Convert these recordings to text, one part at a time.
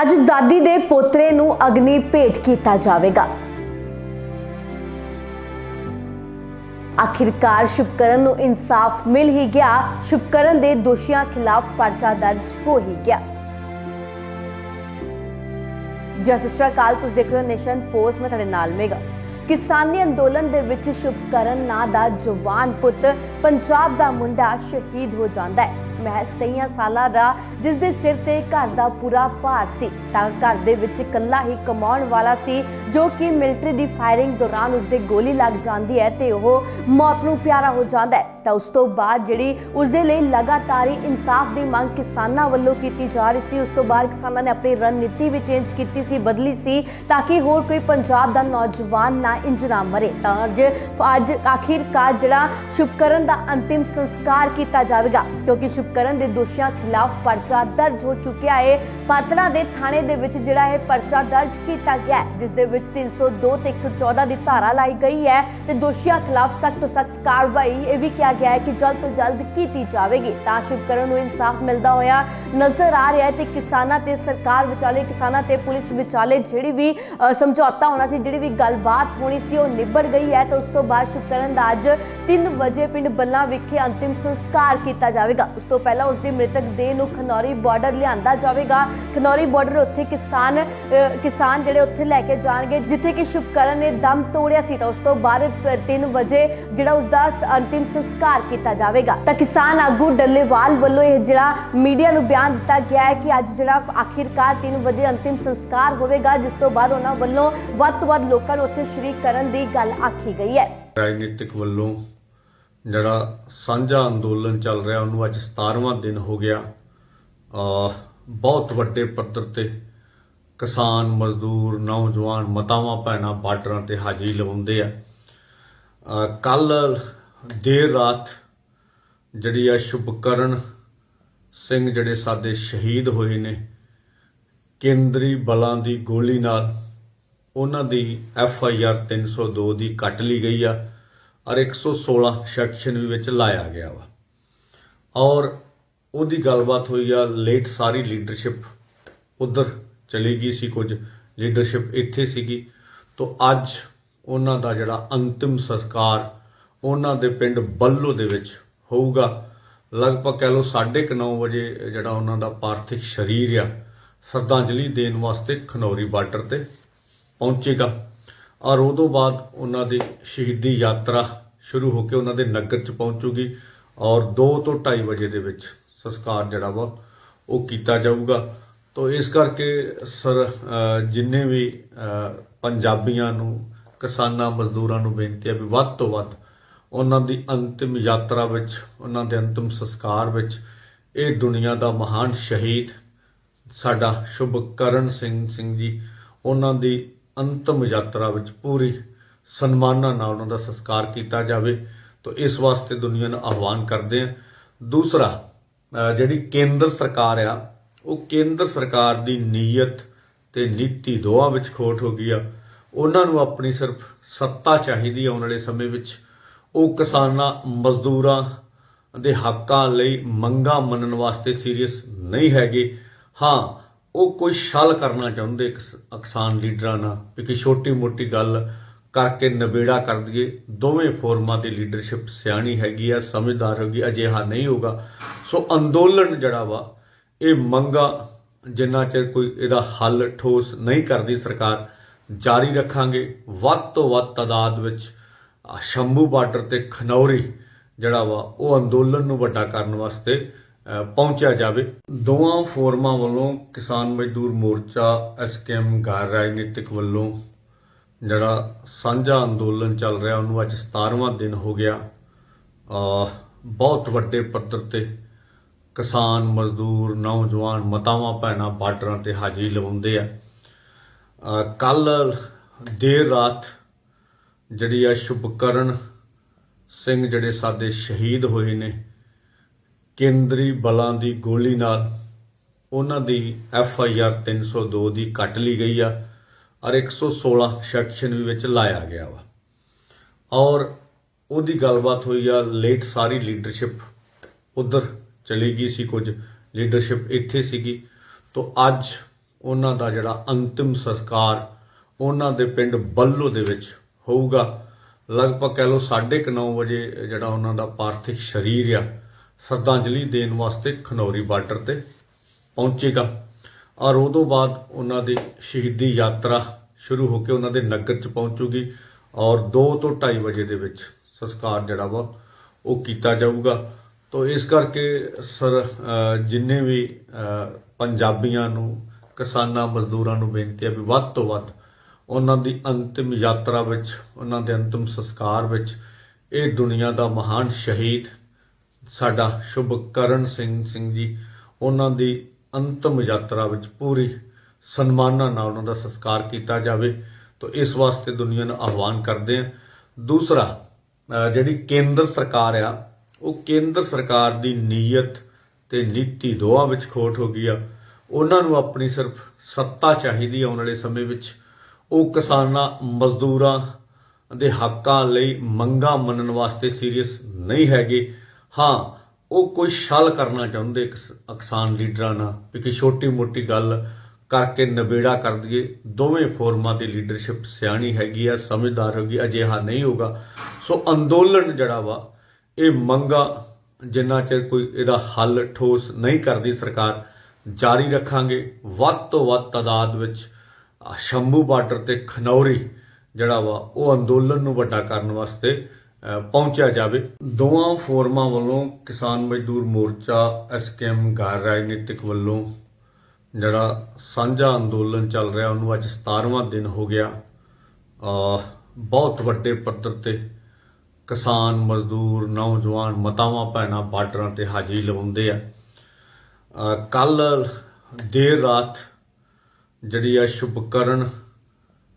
ਅੱਜ ਦਾਦੀ ਦੇ ਪੋਤਰੇ ਨੂੰ ਅਗਨੀ ਭੇਟ ਕੀਤਾ ਜਾਵੇਗਾ। ਆਖਿਰਕਾਰ ਸ਼ੁਭਕਰਨ ਨੂੰ ਇਨਸਾਫ ਮਿਲ ਹੀ ਗਿਆ। ਸ਼ੁਭਕਰਨ ਦੇ ਦੋਸ਼ੀਆਂ ਖਿਲਾਫ ਪਰਚਾ ਦਰਜ ਹੋ ਹੀ ਗਿਆ। ਜੀ ਸਤਿ ਸ਼੍ਰੀ ਅਕਾਲ। ਤੁਸੀਂ ਦੇਖ ਰਹੇ ਹੋ ਨੇਸ਼ਨ ਪੋਸਟ। ਮੈਂ ਤੁਹਾਡੇ ਨਾਲ ਮੇਗਾ ਕਿਸਾਨੀ ਅੰਦੋਲਨ ਦੇ ਵਿੱਚ ਸ਼ੁਭਕਰਨ ਨਾਂ ਦਾ ਜਵਾਨ ਪੁੱਤ ਪੰਜਾਬ ਦਾ ਮੁੰਡਾ ਸ਼ਹੀਦ ਹੋ ਜਾਂਦਾ ਹੈ। ਮਹਿਜ਼ 23 ਸਾਲਾਂ ਦਾ ਜਿਸ ਦੇ ਸਿਰ ਤੇ ਘਰ ਦਾ ਪੂਰਾ ਭਾਰ ਸੀ। ਤਾਂ ਘਰ ਦੇ ਵਿੱਚ ਇਕੱਲਾ ਹੀ ਕਮਾਉਣ ਵਾਲਾ ਸੀ, ਜੋ ਕਿ ਮਿਲਟਰੀ ਦੀ ਫਾਇਰਿੰਗ ਦੌਰਾਨ ਉਸਦੇ ਗੋਲੀ ਲੱਗ ਜਾਂਦੀ ਹੈ ਤੇ ਉਹ ਮੌਤ ਨੂੰ ਪਿਆਰਾ ਹੋ ਜਾਂਦਾ ਹੈ। ਤਾਂ ਉਸ ਤੋਂ ਬਾਅਦ ਜਿਹੜੀ ਉਸਦੇ ਲਈ ਲਗਾਤਾਰ ਹੀ ਇਨਸਾਫ ਦੀ ਮੰਗ ਕਿਸਾਨਾਂ ਵੱਲੋਂ ਕੀਤੀ ਜਾ ਰਹੀ ਸੀ, ਉਸ ਤੋਂ ਬਾਅਦ ਕਿਸਾਨਾਂ ਨੇ ਆਪਣੀ ਰਣਨੀਤੀ ਵੀ ਚੇਂਜ ਕੀਤੀ ਸੀ, ਬਦਲੀ ਸੀ, ਤਾਂ ਕਿ ਹੋਰ ਕੋਈ ਪੰਜਾਬ ਦਾ ਨੌਜਵਾਨ ਨਾ ਇੰਜਰਾ ਮਰੇ। ਤਾਂ ਅੱਜ ਅੱਜ ਆਖਿਰਕਾਰ ਜਿਹੜਾ ਸ਼ੁਭਕਰਨ ਦਾ ਅੰਤਿਮ ਸੰਸਕਾਰ ਕੀਤਾ ਜਾਵੇਗਾ, ਕਿਉਂਕਿ ਸ਼ੁਭਕਰਨ ਦੇ ਦੋਸ਼ੀਆਂ ਖਿਲਾਫ ਪਰਚਾ ਦਰਜ ਹੋ ਚੁੱਕਿਆ ਹੈ। ਪਾਤੜਾ ਦੇ ਥਾਣੇ ਦੇ ਵਿੱਚ ਜਿਹੜਾ ਇਹ ਪਰਚਾ ਦਰਜ ਕੀਤਾ ਗਿਆ ਹੈ, ਜਿਸ ਦੇ ਵਿੱਚ 302 ਤੇ 114 ਦੀ ਧਾਰਾ ਲਾਈ ਗਈ ਹੈ, ਤੇ ਦੋਸ਼ੀਆਂ ਖਿਲਾਫ ਸਖਤ ਤੋਂ ਸਖਤ ਕਾਰਵਾਈ, ਇਹ ਵੀ ਕਿਹਾ ਗਿਆ ਹੈ ਕਿ ਜਲਦ ਤੋਂ ਜਲਦ ਕੀਤੀ ਜਾਵੇਗੀ। ਤਾਂ ਸ਼ੁਭਕਰਨ ਨੂੰ ਇਨਸਾਫ ਮਿਲਦਾ ਹੋਇਆ ਨਜ਼ਰ ਆ ਰਿਹਾ ਹੈ ਤੇ ਕਿਸਾਨਾਂ ਤੇ ਸਰਕਾਰ ਵਿਚਾਲੇ ਕਿਸਾਨਾਂ ਤੇ ਪੁਲਿਸ ਵਿਚਾਲੇ ਜਿਹੜੀ ਵੀ ਸਮਝੌਤਾ ਹੋਣਾ ਸੀ ਜਿਹੜੀ ਵੀ ਗੱਲਬਾਤ ਹੋਣੀ ਸੀ ਉਹ ਨਿਬੜ ਗਈ ਹੈ। ਤੇ ਉਸ ਤੋਂ ਬਾਅਦ ਸ਼ੁਭਕਰਨ ਦਾ ਅੱਜ 3 ਵਜੇ ਪਿੰਡ ਬੱਲਾ ਵਿਖੇ ਅੰਤਿਮ ਸੰਸਕਾਰ ਕੀਤਾ ਜਾਵੇਗਾ। ਉਸ ਤੋਂ ਪਹਿਲਾਂ ਉਸ ਦੀ ਮ੍ਰਿਤਕ ਦੇਹ ਨੂੰ ਖਨੌਰੀ ਬਾਰਡਰ ਲਿਆਂਦਾ ਜਾਵੇਗਾ। ਖਨੌਰੀ ਬਾਰਡਰ ਉੱਥੇ ਕਿਸਾਨ ਅ, ਕਿਸਾਨ ਜਿਹੜੇ ਉੱਥੇ ਲੈ ਕੇ ਜਾਣਗੇ ਜਿੱਥੇ ਕਿ ਸ਼ੁਭਕਰਨ ਨੇ ਦਮ ਤੋੜਿਆ ਸੀ। ਤਾਂ ਉਸ ਤੋਂ ਬਾਅਦ 3 ਵਜੇ ਜਿਹੜਾ ਉਸ ਦਾ ਅੰਤਿਮ ਸੰਸਕਾਰ ਕੀਤਾ ਜਾਵੇਗਾ। ਤਾਂ ਕਿਸਾਨ ਆਗੂ ਡੱਲੇਵਾਲ ਵੱਲੋਂ ਇਹ ਜਿਹੜਾ ਮੀਡੀਆ ਨੂੰ ਬਿਆਨ ਦਿੱਤਾ ਗਿਆ ਹੈ ਕਿ ਅੱਜ ਜਿਹੜਾ ਆਖਿਰਕਾਰ 3 ਵਜੇ ਅੰਤਿਮ ਸੰਸਕਾਰ ਹੋਵੇਗਾ, ਜਿਸ ਤੋਂ ਬਾਅਦ ਉਹਨਾਂ ਵੱਲੋਂ ਵੱਧ ਤੋਂ ਵੱਧ ਲੋਕਾਂ ਨੂੰ ਉੱਥੇ ਸ਼ਰੀਕ ਕਰਨ ਦੀ ਗੱਲ ਆਖੀ ਗਈ ਹੈ। ਰਾਜਨੀਤਿਕ ਵੱਲੋਂ ਜਿਹੜਾ ਸਾਂਝਾ ਅੰਦੋਲਨ ਚੱਲ ਰਿਹਾ, ਉਹਨੂੰ ਅੱਜ 17ਵਾਂ ਦਿਨ ਹੋ ਗਿਆ। ਬਹੁਤ ਵੱਡੇ ਪੱਧਰ ਤੇ ਕਿਸਾਨ, ਮਜ਼ਦੂਰ, ਨੌਜਵਾਨ, ਮਤਾਵਾਂ, ਭੈਣਾਂ, ਬਾਰਡਰਾਂ ਤੇ ਹਾਜ਼ਰੀ ਲਵਾਉਂਦੇ ਆ। ਕੱਲ ਦੇਰ ਰਾਤ ਜਿਹੜੀ ਆ ਸ਼ੁਭਕਰਨ ਸਿੰਘ ਜਿਹੜੇ ਸਾਡੇ ਸ਼ਹੀਦ ਹੋਏ ਨੇ, ਕੇਂਦਰੀ ਬਲਾਂ ਦੀ ਗੋਲੀ ਨਾਲ ਉਹਨਾਂ ਦੀ ਐਫ ਆਈ ਆਰ 302 ਦੀ ਕੱਟ ਲਈ ਗਈ ਆ ਔਰ 116 ਸੈਕਸ਼ਨ ਵੀ ਵਿੱਚ ਲਾਇਆ ਗਿਆ ਵਾ। ਔਰ ਉਹਦੀ ਗੱਲਬਾਤ ਹੋਈ ਆ, ਲੇਟ ਸਾਰੀ ਲੀਡਰਸ਼ਿਪ ਉਧਰ ਚਲੀ ਗਈ ਸੀ ਕੁਝ, ਲੀਡਰਸ਼ਿਪ ਇੱਥੇ ਸੀਗੀ। ਤੋਂ ਅੱਜ ਉਹਨਾਂ ਦਾ ਜਿਹੜਾ ਅੰਤਿਮ ਸੰਸਕਾਰ ਉਹਨਾਂ ਦੇ ਪਿੰਡ ਬੱਲੋ ਦੇ ਵਿੱਚ ਹੋਊਗਾ। ਲਗਭਗ ਕਹਿ ਲਓ 9:30 ਵਜੇ ਜਿਹੜਾ ਉਹਨਾਂ ਦਾ ਪਾਰਥਿਕ ਸਰੀਰ ਆ, ਸ਼ਰਧਾਂਜਲੀ ਦੇਣ ਵਾਸਤੇ ਖਨੌਰੀ ਬਾਰਡਰ ਤੇ ਪਹੁੰਚੇਗਾ। ਔਰ ਉਦੋਂ ਬਾਅਦ ਉਹਨਾਂ ਦੀ ਸ਼ਹੀਦੀ ਯਾਤਰਾ ਸ਼ੁਰੂ ਹੋ ਕੇ ਉਹਨਾਂ ਦੇ ਨਗਰ ਚ ਪਹੁੰਚੂਗੀ ਔਰ 2 ਤੋਂ 2:30 ਵਜੇ ਦੇ ਵਿੱਚ ਸੰਸਕਾਰ ਜਿਹੜਾ ਵਾ, ਉਹ ਕੀਤਾ ਜਾਊਗਾ। ਤੋਂ ਇਸ ਕਰਕੇ ਸਰ ਜਿੰਨੇ ਵੀ ਪੰਜਾਬੀਆਂ ਨੂੰ, ਕਿਸਾਨਾਂ, ਮਜ਼ਦੂਰਾਂ ਨੂੰ ਬੇਨਤੀ ਹੈ ਵੀ ਵੱਧ ਤੋਂ ਵੱਧ ਉਹਨਾਂ ਦੀ ਅੰਤਿਮ ਯਾਤਰਾ ਵਿੱਚ, ਉਹਨਾਂ ਦੇ ਅੰਤਿਮ ਸੰਸਕਾਰ ਵਿੱਚ ਇਹ ਦੁਨੀਆ ਦਾ ਮਹਾਨ ਸ਼ਹੀਦ ਸਾਡਾ ਸ਼ੁਭਕਰਨ ਸਿੰਘ ਸਿੰਘ ਜੀ, ਉਹਨਾਂ ਦੀ ਅੰਤਮ ਯਾਤਰਾ ਵਿੱਚ ਪੂਰੀ ਸਨਮਾਨਾਂ ਨਾਲ ਉਹਨਾਂ ਦਾ ਸੰਸਕਾਰ ਕੀਤਾ ਜਾਵੇ। ਤਾਂ ਇਸ ਵਾਸਤੇ ਦੁਨੀਆ ਨੂੰ ਆਹਵਾਨ ਕਰਦੇ ਆ ਦੂਸਰਾ ਜਿਹੜੀ ਕੇਂਦਰ ਸਰਕਾਰ ਆ, ਉਹ ਕੇਂਦਰ ਸਰਕਾਰ ਦੀ ਨੀਅਤ ਤੇ ਨੀਤੀ ਦੋਹਾਂ ਵਿੱਚ ਖੋਟ ਹੋ ਗਈ ਆ। ਉਹਨਾਂ ਨੂੰ ਆਪਣੀ ਸਿਰਫ ਸੱਤਾ ਚਾਹੀਦੀ ਆਉਣ ਵਾਲੇ ਸਮੇਂ ਵਿੱਚ। ਉਹ ਕਿਸਾਨਾਂ, ਮਜ਼ਦੂਰਾਂ ਦੇ ਹੱਕਾਂ ਲਈ ਮੰਗਾਂ ਮੰਨਣ ਵਾਸਤੇ ਸੀਰੀਅਸ ਨਹੀਂ ਹੈਗੇ। ਹਾਂ, ਉਹ ਕੋਈ ਛਲ ਕਰਨਾ ਚਾਹੁੰਦੇ ਕਿਸਾਨ ਲੀਡਰਾਂ ਨਾਲ ਵੀ ਕਿ ਛੋਟੀ ਮੋਟੀ ਗੱਲ ਕਰਕੇ ਨਵੇੜਾ ਕਰ ਦਈਏ। ਦੋਵੇਂ ਫੋਰਮਾਂ ਦੀ ਲੀਡਰਸ਼ਿਪ ਸਿਆਣੀ ਹੈਗੀ ਆ, ਸਮਝਦਾਰ ਹੋਗੀ, ਅਜਿਹਾ ਨਹੀਂ ਹੋਗਾ ਸੋ ਅੰਦੋਲਨ ਜਿਹੜਾ ਵਾ, ਇਹ ਮੰਗਾ ਜਿੰਨਾ ਚਿਰ ਕੋਈ ਇਹਦਾ ਹੱਲ ਠੋਸ ਨਹੀਂ ਕਰਦੀ ਸਰਕਾਰ, ਜਾਰੀ ਰੱਖਾਂਗੇ। ਵੱਧ ਤੋਂ ਵੱਧ ਤਾਦਾਦ ਵਿੱਚ ਸ਼ੰਭੂ ਬਾਰਡਰ ਤੇ ਖਨੌਰੀ ਜਿਹੜਾ ਵਾ, ਉਹ ਅੰਦੋਲਨ ਨੂੰ ਵੱਡਾ ਕਰਨ ਵਾਸਤੇ ਪਹੁੰਚਿਆ ਜਾਵੇ। ਦੋਵਾਂ ਫੋਰਮਾਂ ਵੱਲੋਂ ਕਿਸਾਨ ਮਜ਼ਦੂਰ ਮੋਰਚਾ ਐਸਕੇਐਮ ਗੈਰ ਰਾਜਨੀਤਿਕ ਵੱਲੋਂ ਜਿਹੜਾ ਸਾਂਝਾ ਅੰਦੋਲਨ ਚੱਲ ਰਿਹਾ, ਉਹਨੂੰ ਅੱਜ 17ਵਾਂ ਦਿਨ ਹੋ ਗਿਆ। ਬਹੁਤ ਵੱਡੇ ਪੱਧਰ ਤੇ ਕਿਸਾਨ ਮਜ਼ਦੂਰ, ਨੌਜਵਾਨ ਮਤਾਵਾਂ ਭੈਣਾਂ ਬਾਰਡਰਾਂ ਤੇ ਹਾਜ਼ਰੀ ਲਵਾਉਂਦੇ ਆ। ਕੱਲ ਦੇਰ ਰਾਤ ਜਿਹੜੀ ਆ ਸ਼ੁਭਕਰਨ ਸਿੰਘ ਜਿਹੜੇ ਸਾਡੇ ਸ਼ਹੀਦ ਹੋਏ ਨੇ, ਕੇਂਦਰੀ ਬਲਾਂ ਦੀ ਗੋਲੀ ਨਾਲ ਉਹਨਾਂ ਦੀ ਐਫ ਆਈ ਆਰ 302 ਦੀ ਕੱਟ ਲਈ ਗਈ ਆ ਔਰ 116 ਸੈਕਸ਼ਨ ਵੀ ਵਿੱਚ ਲਾਇਆ ਗਿਆ ਵਾ। ਔਰ ਉਹਦੀ ਗੱਲਬਾਤ ਹੋਈ ਆ, ਲੇਟ ਸਾਰੀ ਲੀਡਰਸ਼ਿਪ ਉਧਰ ਚਲੀ ਗਈ ਸੀ ਕੁਝ, ਲੀਡਰਸ਼ਿਪ ਇੱਥੇ ਸੀਗੀ। ਤੋਂ ਅੱਜ ਉਹਨਾਂ ਦਾ ਜਿਹੜਾ ਅੰਤਿਮ ਸੰਸਕਾਰ ਉਹਨਾਂ ਦੇ ਪਿੰਡ ਬੱਲੋ ਦੇ ਵਿੱਚ ਹੋਊਗਾ। ਲਗਭਗ ਕਹਿ ਲਓ 9:30 ਵਜੇ ਜਿਹੜਾ ਉਹਨਾਂ ਦਾ ਪਾਰਥਿਕ ਸਰੀਰ ਆ, ਸ਼ਰਧਾਂਜਲੀ ਦੇਣ ਵਾਸਤੇ ਖਨੌਰੀ ਬਾਰਡਰ ਤੇ ਪਹੁੰਚੇਗਾ। ਔਰ ਉਦੋਂ ਬਾਅਦ ਉਹਨਾਂ ਦੀ ਸ਼ਹੀਦੀ ਯਾਤਰਾ ਸ਼ੁਰੂ ਹੋ ਕੇ ਉਹਨਾਂ ਦੇ ਨਗਰ ਚ ਪਹੁੰਚੂਗੀ ਔਰ 2 ਤੋਂ 2:30 ਵਜੇ ਦੇ ਵਿੱਚ ਸੰਸਕਾਰ ਜਿਹੜਾ ਵਾ, ਉਹ ਕੀਤਾ ਜਾਊਗਾ। ਤੋਂ ਇਸ ਕਰਕੇ ਸਰ ਜਿੰਨੇ ਵੀ ਪੰਜਾਬੀਆਂ ਨੂੰ, ਕਿਸਾਨਾਂ, ਮਜ਼ਦੂਰਾਂ ਨੂੰ ਬੇਨਤੀ ਹੈ ਵੀ ਵੱਧ ਤੋਂ ਵੱਧ ਉਹਨਾਂ ਦੀ ਅੰਤਿਮ ਯਾਤਰਾ ਵਿੱਚ, ਉਹਨਾਂ ਦੇ ਅੰਤਿਮ ਸੰਸਕਾਰ ਵਿੱਚ, ਇਹ ਦੁਨੀਆ ਦਾ ਮਹਾਨ ਸ਼ਹੀਦ ਸਾਡਾ ਸ਼ੁਭਕਰਨ ਸਿੰਘ ਸਿੰਘ ਜੀ, ਉਹਨਾਂ ਦੀ ਅੰਤਿਮ ਯਾਤਰਾ ਵਿੱਚ ਪੂਰੀ ਸਨਮਾਨਾਂ ਨਾਲ ਉਹਨਾਂ ਦਾ ਸੰਸਕਾਰ ਕੀਤਾ ਜਾਵੇ। ਤਾਂ ਇਸ ਵਾਸਤੇ ਦੁਨੀਆ ਨੂੰ ਆਹਵਾਨ ਕਰਦੇ ਆ ਦੂਸਰਾ ਜਿਹੜੀ ਕੇਂਦਰ ਸਰਕਾਰ ਆ, ਉਹ ਕੇਂਦਰ ਸਰਕਾਰ ਦੀ ਨੀਅਤ ਤੇ ਨੀਤੀ ਦੋਹਾਂ ਵਿੱਚ ਖੋਟ ਹੋ ਗਈ ਆ। ਉਹਨਾਂ ਨੂੰ ਆਪਣੀ ਸਿਰਫ ਸੱਤਾ ਚਾਹੀਦੀ ਆਉਣ ਵਾਲੇ ਸਮੇਂ ਵਿੱਚ। ਉਹ ਕਿਸਾਨਾਂ, ਮਜ਼ਦੂਰਾਂ ਦੇ ਹੱਕਾਂ ਲਈ ਮੰਗਾਂ ਮੰਨਣ ਵਾਸਤੇ ਸੀਰੀਅਸ ਨਹੀਂ ਹੈਗੇ। ਹਾਂ, ਉਹ ਕੋਈ ਛਲ ਕਰਨਾ ਚਾਹੁੰਦੇ ਕਿਸਾਨ ਲੀਡਰਾਂ ਨਾਲ ਵੀ ਕਿ ਛੋਟੀ ਮੋਟੀ ਗੱਲ ਕਰਕੇ ਨਵੇੜਾ ਕਰ ਦਈਏ। ਦੋਵੇਂ ਫੋਰਮਾਂ ਦੀ ਲੀਡਰਸ਼ਿਪ ਸਿਆਣੀ ਹੈਗੀ ਆ, ਸਮਝਦਾਰ ਹੋਗੀ, ਅਜਿਹਾ ਨਹੀਂ ਹੋਗਾ ਸੋ ਅੰਦੋਲਨ ਜਿਹੜਾ ਵਾ, ਇਹ ਮੰਗਾ ਜਿੰਨਾ ਚਿਰ ਕੋਈ ਇਹਦਾ ਹੱਲ ਠੋਸ ਨਹੀਂ ਕਰਦੀ ਸਰਕਾਰ, ਜਾਰੀ ਰੱਖਾਂਗੇ। ਵੱਧ ਤੋਂ ਵੱਧ ਤਾਦਾਦ ਵਿੱਚ ਸ਼ੰਭੂ ਬਾਰਡਰ ਤੇ ਖਨੌਰੀ, ਜਿਹੜਾ ਵਾ, ਉਹ ਅੰਦੋਲਨ ਨੂੰ ਵੱਡਾ ਕਰਨ ਵਾਸਤੇ ਪਹੁੰਚਿਆ ਜਾਵੇ। ਦੋਵਾਂ ਫੋਰਮਾਂ ਵੱਲੋਂ ਕਿਸਾਨ ਮਜ਼ਦੂਰ ਮੋਰਚਾ ਐਸਕੇਐਮ ਗੈਰ ਰਾਜਨੀਤਿਕ ਵੱਲੋਂ ਜਿਹੜਾ ਸਾਂਝਾ ਅੰਦੋਲਨ ਚੱਲ ਰਿਹਾ, ਉਹਨੂੰ ਅੱਜ 17ਵਾਂ ਦਿਨ ਹੋ ਗਿਆ। ਬਹੁਤ ਵੱਡੇ ਪੱਧਰ ਤੇ ਕਿਸਾਨ ਮਜ਼ਦੂਰ, ਨੌਜਵਾਨ ਮਤਾਵਾਂ ਭੈਣਾਂ ਬਾਰਡਰਾਂ ਤੇ ਹਾਜ਼ਰੀ ਲਵਾਉਂਦੇ ਆ। ਕੱਲ ਦੇਰ ਰਾਤ ਜਿਹੜੀ ਆ ਸ਼ੁਭਕਰਨ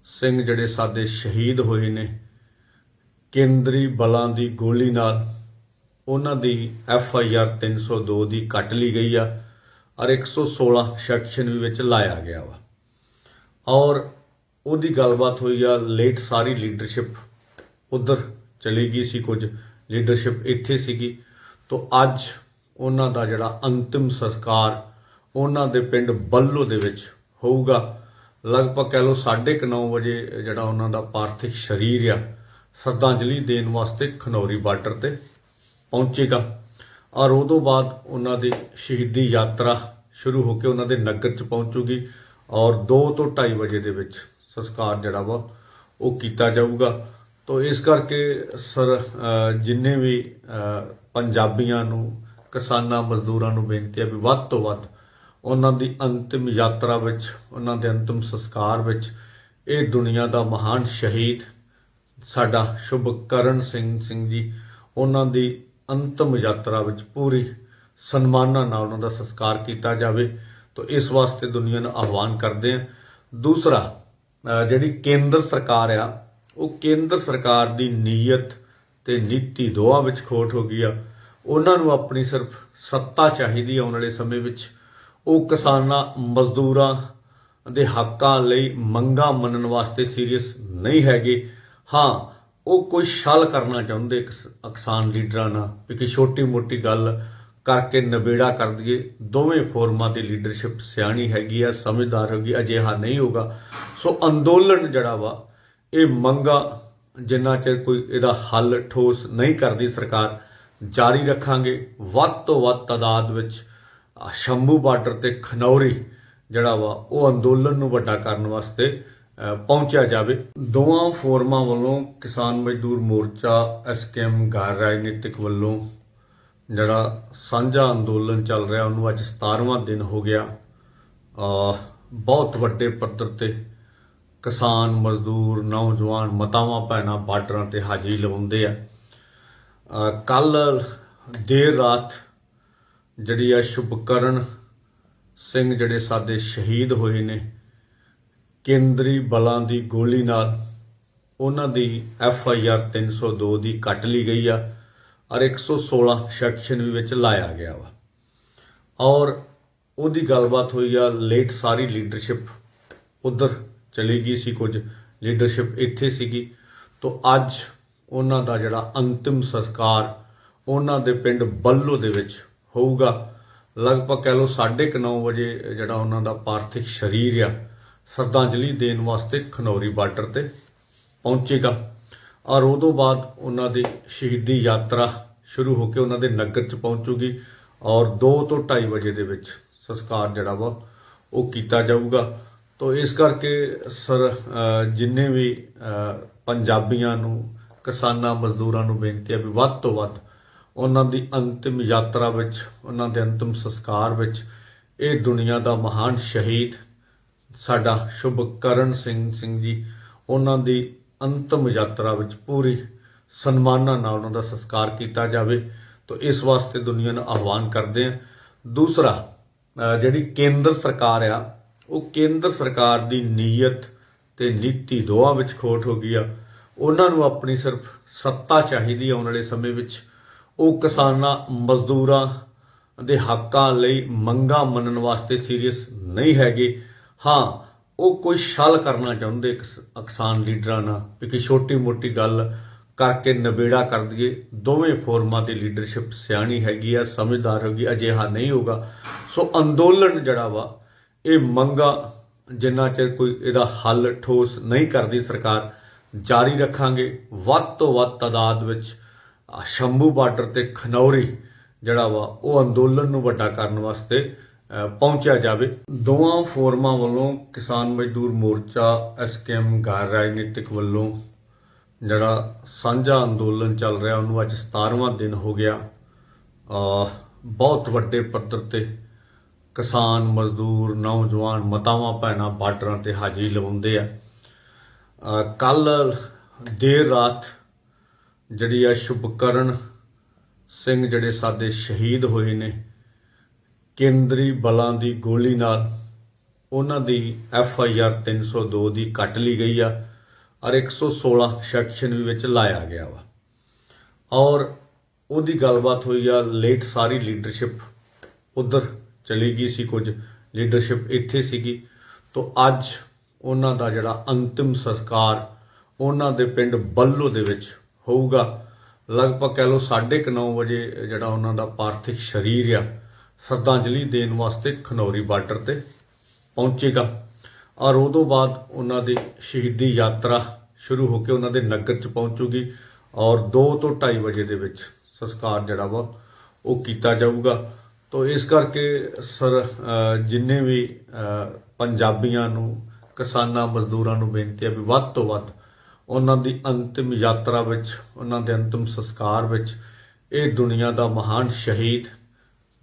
ਸਿੰਘ ਜਿਹੜੇ ਸਾਡੇ ਸ਼ਹੀਦ ਹੋਏ ਨੇ, ਕੇਂਦਰੀ ਬਲਾਂ ਦੀ ਗੋਲੀ ਨਾਲ ਉਹਨਾਂ ਦੀ ਐਫ ਆਈ ਆਰ 302 ਦੀ ਕੱਟ ਲਈ ਗਈ ਆ ਔਰ 116 ਸੈਕਸ਼ਨ ਵੀ ਵਿੱਚ ਲਾਇਆ ਗਿਆ ਵਾ। ਔਰ ਉਹਦੀ ਗੱਲਬਾਤ ਹੋਈ ਆ, ਲੇਟ ਸਾਰੀ ਲੀਡਰਸ਼ਿਪ ਉਧਰ ਚਲੀ ਗਈ ਸੀ ਕੁਝ, ਲੀਡਰਸ਼ਿਪ ਇੱਥੇ ਸੀਗੀ। ਤੋਂ ਅੱਜ ਉਹਨਾਂ ਦਾ ਜਿਹੜਾ ਅੰਤਿਮ ਸੰਸਕਾਰ ਉਹਨਾਂ ਦੇ ਪਿੰਡ ਬੱਲੋ ਦੇ ਵਿੱਚ ਹੋਊਗਾ। ਲਗਭਗ ਕਹਿ ਲਓ 9:30 ਵਜੇ ਜਿਹੜਾ ਉਹਨਾਂ ਦਾ ਪਾਰਥਿਕ ਸਰੀਰ ਆ, ਸ਼ਰਧਾਂਜਲੀ ਦੇਣ ਵਾਸਤੇ ਖਨੌਰੀ ਬਾਰਡਰ ਤੇ ਪਹੁੰਚੇਗਾ। ਔਰ ਉਦੋਂ ਬਾਅਦ ਉਹਨਾਂ ਦੀ ਸ਼ਹੀਦੀ ਯਾਤਰਾ ਸ਼ੁਰੂ ਹੋ ਕੇ ਉਹਨਾਂ ਦੇ ਨਗਰ ਚ ਪਹੁੰਚੂਗੀ ਔਰ 2 ਤੋਂ 2:30 ਵਜੇ ਦੇ ਵਿੱਚ ਸੰਸਕਾਰ ਜਿਹੜਾ ਵਾ, ਉਹ ਕੀਤਾ ਜਾਊਗਾ। ਤੋਂ ਇਸ ਕਰਕੇ ਸਰ ਜਿੰਨੇ ਵੀ ਪੰਜਾਬੀਆਂ ਨੂੰ, ਕਿਸਾਨਾਂ, ਮਜ਼ਦੂਰਾਂ ਨੂੰ ਬੇਨਤੀ ਹੈ ਵੀ ਵੱਧ ਤੋਂ ਵੱਧ ਉਹਨਾਂ ਦੀ ਅੰਤਿਮ ਯਾਤਰਾ ਵਿੱਚ, ਉਹਨਾਂ ਦੇ ਅੰਤਿਮ ਸੰਸਕਾਰ ਵਿੱਚ ਇਹ ਦੁਨੀਆ ਦਾ ਮਹਾਨ ਸ਼ਹੀਦ ਸਾਡਾ ਸ਼ੁਭਕਰਨ ਸਿੰਘ ਸਿੰਘ ਜੀ, ਉਹਨਾਂ ਦੀ ਅੰਤਿਮ ਯਾਤਰਾ ਵਿੱਚ ਪੂਰੀ ਸਨਮਾਨਾਂ ਨਾਲ ਉਹਨਾਂ ਦਾ ਸੰਸਕਾਰ ਕੀਤਾ ਜਾਵੇ। ਤਾਂ ਇਸ ਵਾਸਤੇ ਦੁਨੀਆ ਨੂੰ ਆਹਵਾਨ ਕਰਦੇ ਆ ਦੂਸਰਾ ਜਿਹੜੀ ਕੇਂਦਰ ਸਰਕਾਰ ਆ, ਉਹ ਕੇਂਦਰ ਸਰਕਾਰ ਦੀ ਨੀਅਤ ਤੇ ਨੀਤੀ ਦੋਹਾਂ ਵਿੱਚ ਖੋਟ ਹੋ ਗਈ ਆ। ਉਹਨਾਂ ਨੂੰ ਆਪਣੀ ਸਿਰਫ ਸੱਤਾ ਚਾਹੀਦੀ ਆਉਣ ਵਾਲੇ ਸਮੇਂ ਵਿੱਚ। ਉਹ ਕਿਸਾਨਾਂ, ਮਜ਼ਦੂਰਾਂ ਦੇ ਹੱਕਾਂ ਲਈ ਮੰਗਾਂ ਮੰਨਣ ਵਾਸਤੇ ਸੀਰੀਅਸ ਨਹੀਂ ਹੈਗੇ। ਹਾਂ, ਉਹ ਕੋਈ ਛਲ ਕਰਨਾ ਚਾਹੁੰਦੇ ਕਿਸਾਨ ਲੀਡਰਾਂ ਨਾਲ ਵੀ ਕਿ ਛੋਟੀ ਮੋਟੀ ਗੱਲ ਕਰਕੇ ਨਵੇੜਾ ਕਰ ਦਈਏ। ਦੋਵੇਂ ਫੋਰਮਾਂ ਦੀ ਲੀਡਰਸ਼ਿਪ ਸਿਆਣੀ ਹੈਗੀ ਆ, ਸਮਝਦਾਰ ਹੋਗੀ, ਅਜਿਹਾ ਨਹੀਂ ਹੋਗਾ ਸੋ ਅੰਦੋਲਨ ਜਿਹੜਾ ਵਾ, ਇਹ ਮੰਗਾ ਜਿੰਨਾ ਚਿਰ ਕੋਈ ਇਹਦਾ ਹੱਲ ਠੋਸ ਨਹੀਂ ਕਰਦੀ ਸਰਕਾਰ, ਜਾਰੀ ਰੱਖਾਂਗੇ। ਵੱਧ ਤੋਂ ਵੱਧ ਤਾਦਾਦ ਵਿੱਚ ਸ਼ੰਭੂ ਬਾਰਡਰ ਤੇ ਖਨੌਰੀ ਜਿਹੜਾ ਵਾ, ਉਹ ਅੰਦੋਲਨ ਨੂੰ ਵੱਡਾ ਕਰਨ ਵਾਸਤੇ ਪਹੁੰਚਿਆ ਜਾਵੇ। ਦੋਵਾਂ ਫੋਰਮਾਂ ਵੱਲੋਂ ਕਿਸਾਨ ਮਜ਼ਦੂਰ ਮੋਰਚਾ ਐਸਕੇਐਮ ਗੈਰ ਰਾਜਨੀਤਿਕ ਵੱਲੋਂ ਜਿਹੜਾ ਸਾਂਝਾ ਅੰਦੋਲਨ ਚੱਲ ਰਿਹਾ, ਉਹਨੂੰ ਅੱਜ 17ਵਾਂ ਦਿਨ ਹੋ ਗਿਆ। ਬਹੁਤ ਵੱਡੇ ਪੱਧਰ ਤੇ ਕਿਸਾਨ ਮਜ਼ਦੂਰ, ਨੌਜਵਾਨ, ਮਤਾਵਾਂ, ਭੈਣਾਂ ਬਾਰਡਰਾਂ ਤੇ ਹਾਜ਼ਰੀ ਲਵਾਉਂਦੇ ਆ। ਕੱਲ ਦੇਰ ਰਾਤ ਜਿਹੜੀ ਆ ਸ਼ੁਭਕਰਨ ਸਿੰਘ ਜਿਹੜੇ ਸਾਡੇ ਸ਼ਹੀਦ ਹੋਏ ਨੇ, ਕੇਂਦਰੀ ਬਲਾਂ ਦੀ ਗੋਲੀ ਨਾਲ ਉਹਨਾਂ ਦੀ ਐਫ ਆਈ ਆਰ 302 ਦੀ ਕੱਟ ਲਈ ਗਈ ਆ ਔਰ 116 ਸੈਕਸ਼ਨ ਵੀ ਵਿੱਚ ਲਾਇਆ ਗਿਆ ਵਾ। ਔਰ ਉਹਦੀ ਗੱਲਬਾਤ ਹੋਈ ਆ, ਲੇਟ ਸਾਰੀ ਲੀਡਰਸ਼ਿਪ ਉਧਰ ਚਲੀ ਗਈ ਸੀ ਕੁਝ, ਲੀਡਰਸ਼ਿਪ ਇੱਥੇ ਸੀਗੀ। ਤੋਂ ਅੱਜ ਉਹਨਾਂ ਦਾ ਜਿਹੜਾ ਅੰਤਿਮ ਸੰਸਕਾਰ ਉਹਨਾਂ ਦੇ ਪਿੰਡ ਬੱਲੋ ਦੇ ਵਿੱਚ ਹੋਊਗਾ। ਲਗਭਗ ਕਹਿ ਲਓ 9:30 ਵਜੇ ਜਿਹੜਾ ਉਹਨਾਂ ਦਾ ਪਾਰਥਿਕ ਸਰੀਰ ਆ, ਸ਼ਰਧਾਂਜਲੀ ਦੇਣ ਵਾਸਤੇ ਖਨੌਰੀ ਬਾਰਡਰ ਤੇ ਪਹੁੰਚੇਗਾ। ਔਰ ਉਦੋਂ ਬਾਅਦ ਉਹਨਾਂ ਦੀ ਸ਼ਹੀਦੀ ਯਾਤਰਾ ਸ਼ੁਰੂ ਹੋ ਕੇ ਉਹਨਾਂ ਦੇ ਨਗਰ ਚ ਪਹੁੰਚੂਗੀ ਔਰ 2 ਤੋਂ 2:30 ਵਜੇ ਦੇ ਵਿੱਚ ਸੰਸਕਾਰ ਜਿਹੜਾ ਵਾ, ਉਹ ਕੀਤਾ ਜਾਊਗਾ। ਤੋਂ ਇਸ ਕਰਕੇ ਸਰ ਜਿੰਨੇ ਵੀ ਪੰਜਾਬੀਆਂ ਨੂੰ, ਕਿਸਾਨਾਂ, ਮਜ਼ਦੂਰਾਂ ਨੂੰ ਬੇਨਤੀ ਹੈ ਵੀ ਵੱਧ ਤੋਂ ਵੱਧ ਉਹਨਾਂ ਦੀ ਅੰਤਿਮ ਯਾਤਰਾ ਵਿੱਚ, ਉਹਨਾਂ ਦੇ ਅੰਤਿਮ ਸੰਸਕਾਰ ਵਿੱਚ ਇਹ ਦੁਨੀਆ ਦਾ ਮਹਾਨ ਸ਼ਹੀਦ ਸਾਡਾ ਸ਼ੁਭਕਰਨ ਸਿੰਘ ਸਿੰਘ ਜੀ, ਉਹਨਾਂ ਦੀ ਅੰਤਮ ਯਾਤਰਾ ਵਿੱਚ ਪੂਰੀ ਸਨਮਾਨਾਂ ਨਾਲ ਉਹਨਾਂ ਦਾ ਸੰਸਕਾਰ ਕੀਤਾ ਜਾਵੇ। ਤਾਂ ਇਸ ਵਾਸਤੇ ਦੁਨੀਆ ਨੂੰ ਆਹਵਾਨ ਕਰਦੇ ਆ ਦੂਸਰਾ ਜਿਹੜੀ ਕੇਂਦਰ ਸਰਕਾਰ ਆ, ਉਹ ਕੇਂਦਰ ਸਰਕਾਰ ਦੀ ਨੀਅਤ ਤੇ ਨੀਤੀ ਦੋਹਾਂ ਵਿੱਚ ਖੋਟ ਹੋ ਗਈ ਆ। ਉਹਨਾਂ ਨੂੰ ਆਪਣੀ ਸਿਰਫ ਸੱਤਾ ਚਾਹੀਦੀ ਆਉਣ ਵਾਲੇ ਸਮੇਂ ਵਿੱਚ। ਉਹ ਕਿਸਾਨਾਂ, ਮਜ਼ਦੂਰਾਂ ਦੇ ਹੱਕਾਂ ਲਈ ਮੰਗਾਂ ਮੰਨਣ ਵਾਸਤੇ ਸੀਰੀਅਸ ਨਹੀਂ ਹੈਗੇ। ਹਾਂ, ਉਹ ਕੋਈ ਛਲ ਕਰਨਾ ਚਾਹੁੰਦੇ ਕਿਸਾਨ ਲੀਡਰਾਂ ਨਾਲ ਵੀ ਕਿ ਛੋਟੀ ਮੋਟੀ ਗੱਲ ਕਰਕੇ ਨਵੇੜਾ ਕਰ ਦਈਏ। ਦੋਵੇਂ ਫੋਰਮਾਂ ਦੀ ਲੀਡਰਸ਼ਿਪ ਸਿਆਣੀ ਹੈਗੀ ਆ, ਸਮਝਦਾਰ ਹੋਗੀ, ਅਜਿਹਾ ਨਹੀਂ ਹੋਗਾ ਸੋ ਅੰਦੋਲਨ ਜਿਹੜਾ ਵਾ, ਇਹ ਮੰਗਾ ਜਿੰਨਾ ਚਿਰ ਕੋਈ ਇਹਦਾ ਹੱਲ ਠੋਸ ਨਹੀਂ ਕਰਦੀ ਸਰਕਾਰ, ਜਾਰੀ ਰੱਖਾਂਗੇ। ਵੱਧ ਤੋਂ ਵੱਧ ਤਾਦਾਦ ਵਿੱਚ ਸ਼ੰਭੂ ਬਾਰਡਰ ਤੇ ਖਨੌਰੀ, ਜਿਹੜਾ ਵਾ, ਉਹ ਅੰਦੋਲਨ ਨੂੰ ਵੱਡਾ ਕਰਨ ਵਾਸਤੇ ਪਹੁੰਚਿਆ ਜਾਵੇ। ਦੋਵਾਂ ਫੋਰਮਾਂ ਵੱਲੋਂ ਕਿਸਾਨ ਮਜ਼ਦੂਰ ਮੋਰਚਾ ਐਸਕੇਐਮ ਗੈਰ ਰਾਜਨੀਤਿਕ ਵੱਲੋਂ ਜਿਹੜਾ ਸਾਂਝਾ ਅੰਦੋਲਨ ਚੱਲ ਰਿਹਾ, ਉਹਨੂੰ ਅੱਜ 17ਵਾਂ ਦਿਨ ਹੋ ਗਿਆ। ਬਹੁਤ ਵੱਡੇ ਪੱਧਰ ਤੇ ਕਿਸਾਨ, ਮਜ਼ਦੂਰ, ਨੌਜਵਾਨ ਮਤਾਵਾਂ ਭੈਣਾਂ ਬਾਰਡਰਾਂ ਤੇ ਹਾਜ਼ਰੀ ਲਵਾਉਂਦੇ ਆ। ਕੱਲ ਦੇਰ ਰਾਤ ਜਿਹੜੀ ਆ ਸ਼ੁਭਕਰਨ ਸਿੰਘ ਜਿਹੜੇ ਸਾਡੇ ਸ਼ਹੀਦ ਹੋਏ ਨੇ, ਕੇਂਦਰੀ ਬਲਾਂ ਦੀ ਗੋਲੀ ਨਾਲ ਉਹਨਾਂ ਦੀ ਐਫ ਆਈ ਆਰ 302 ਦੀ ਕੱਟ ਲਈ ਗਈ ਆ ਔਰ 116 ਸੈਕਸ਼ਨ ਵੀ ਵਿੱਚ ਲਾਇਆ ਗਿਆ ਵਾ। ਔਰ ਉਹਦੀ ਗੱਲਬਾਤ ਹੋਈ ਆ, ਲੇਟ ਸਾਰੀ ਲੀਡਰਸ਼ਿਪ ਉਧਰ ਚਲੀ ਗਈ ਸੀ ਕੁਝ, ਲੀਡਰਸ਼ਿਪ ਇੱਥੇ ਸੀਗੀ। ਤੋਂ ਅੱਜ ਉਹਨਾਂ ਦਾ ਜਿਹੜਾ ਅੰਤਿਮ ਸੰਸਕਾਰ ਉਹਨਾਂ ਦੇ ਪਿੰਡ ਬੱਲੋ ਦੇ ਵਿੱਚ ਹੋਊਗਾ। ਲਗਭਗ ਕਹਿ ਲਓ 9:30 ਵਜੇ ਜਿਹੜਾ ਉਹਨਾਂ ਦਾ ਪਾਰਥਿਕ ਸਰੀਰ ਆ, ਸ਼ਰਧਾਂਜਲੀ ਦੇਣ ਵਾਸਤੇ ਖਨੌਰੀ ਬਾਰਡਰ ਤੇ ਪਹੁੰਚੇਗਾ। ਔਰ ਉਦੋਂ ਬਾਅਦ ਉਹਨਾਂ ਦੀ ਸ਼ਹੀਦੀ ਯਾਤਰਾ ਸ਼ੁਰੂ ਹੋ ਕੇ ਉਹਨਾਂ ਦੇ ਨਗਰ ਚ ਪਹੁੰਚੂਗੀ ਔਰ 2 ਤੋਂ 2:30 ਵਜੇ ਦੇ ਵਿੱਚ ਸੰਸਕਾਰ ਜਿਹੜਾ ਵਾ ਉਹ ਕੀਤਾ ਜਾਊਗਾ। ਤੋਂ ਇਸ ਕਰਕੇ ਸਰ ਜਿੰਨੇ ਵੀ ਪੰਜਾਬੀਆਂ ਨੂੰ, ਕਿਸਾਨਾਂ, ਮਜ਼ਦੂਰਾਂ ਨੂੰ ਬੇਨਤੀ ਹੈ ਵੀ ਵੱਧ ਤੋਂ ਵੱਧ ਉਹਨਾਂ ਦੀ ਅੰਤਿਮ ਯਾਤਰਾ ਵਿੱਚ, ਉਹਨਾਂ ਦੇ ਅੰਤਿਮ ਸੰਸਕਾਰ ਵਿੱਚ, ਇਹ ਦੁਨੀਆ ਦਾ ਮਹਾਨ ਸ਼ਹੀਦ